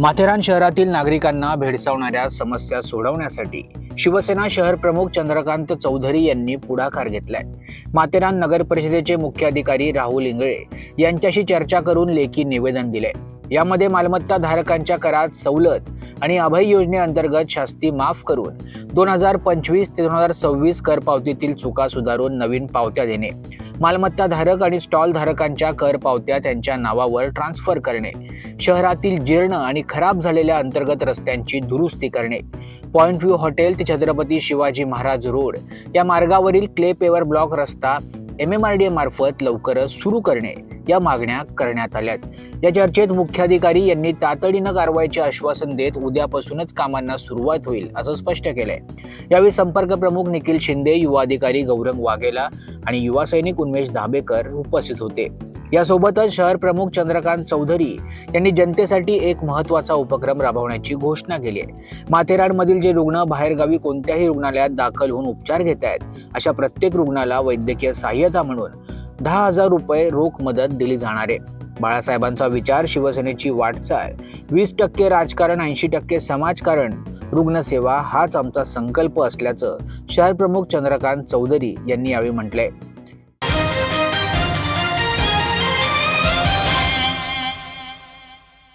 माथेरान शहरातील नागरिकांना भेडसावणाऱ्या समस्या सोडवण्यासाठी शिवसेना शहर प्रमुख चंद्रकांत चौधरी यांनी पुढाकार घेतलाय. माथेरान नगर परिषदेचे मुख्याधिकारी राहुल इंगळे यांच्याशी चर्चा करून लेखी निवेदन दिले यामध्ये मालमत्ता धारकांच्या करात सवलत आणि अभय योजनेअंतर्गत शास्ती माफ करून दोन हजार पंचवीस ते दोन हजार सव्वीस कर पावतीतील चुका सुधारून नवीन पावत्या देणे. मालमत्ता धारक आणि स्टॉल धारकांच्या कर पावत्या त्यांच्या नावावर ट्रान्स्फर करणे. शहरातील जीर्ण आणि खराब झालेल्या अंतर्गत रस्त्यांची दुरुस्ती करणे. पॉइंट व्ह्यू हॉटेल ते छत्रपती शिवाजी महाराज रोड या मार्गावरील क्ले पेवर ब्लॉक रस्ता एम एम आर डी मार्फत लवकरच सुरू करणे या मागण्या करण्यात आल्यात. या चर्चेत मुख्याधिकारी यांनी तातडीनं कारवाईचे आश्वासन देत उद्यापासूनच कामांना सुरुवात होईल असं स्पष्ट केलंय. यावेळी संपर्क प्रमुख निखिल शिंदे युवा अधिकारी गौरंग वाघेला आणि युवा सैनिक उन्मेष धाबेकर उपस्थित होते. यासोबतच शहर प्रमुख चंद्रकांत चौधरी यांनी जनतेसाठी एक महत्त्वाचा उपक्रम राबवण्याची घोषणा केली आहे. माथेरानमधील जे रुग्ण बाहेरगावी कोणत्याही रुग्णालयात दाखल होऊन उपचार घेत आहेत अशा प्रत्येक रुग्णाला वैद्यकीय सहाय्यता म्हणून दहा हजार रुपये रोख मदत दिली जाणार आहे. बाळासाहेबांचा विचार शिवसेनेची वाटचाल वीस टक्के राजकारण ऐंशी टक्के समाजकारण रुग्णसेवा हाच आमचा संकल्प असल्याचं शहर प्रमुख चंद्रकांत चौधरी यांनी यावेळी म्हटलंय.